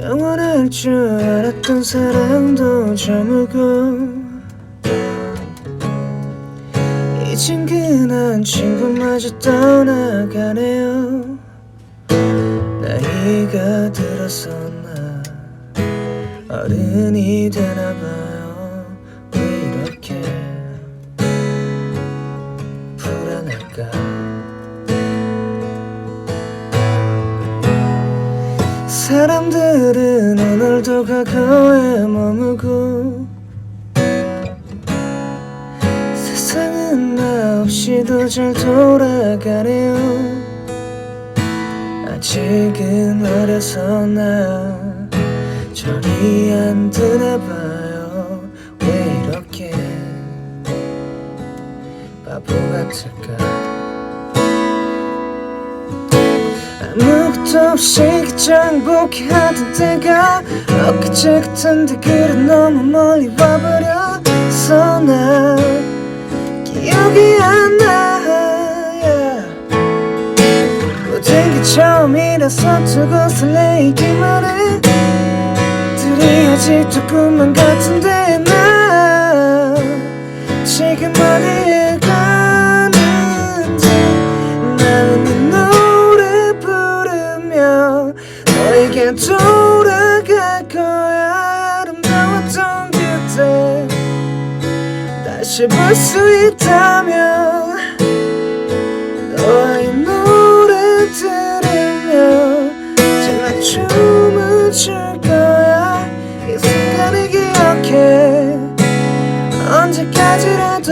영원할 줄 알았던 사랑도 저물고 이젠 그난 친구마저 떠나가네요. 나이가 들어서나 어른이 되나봐 사람들은 오늘도 과거에 머무고 세상은 나 없이도 잘 돌아가네요. 아직은 어려서 나 절이 안 드나 봐요. 왜 이렇게 바보 같을까 아무것도 없이 장복해 하던 때가 엊그제 같은데 그래 너무 멀리 와버렸어 나 기억이 안 나 yeah. 모든 게 처음이라서 두고 설레이기만 해 들이 아직도 꿈만 같은데 나 지금 어디에 너에게 돌아갈 거야. 아름다웠던 그때 다시 볼 수 있다면 너의 노래 들으며 제가 춤을 출 거야. 이 순간을 기억해. 언제까지라도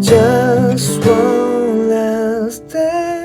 Just one last day.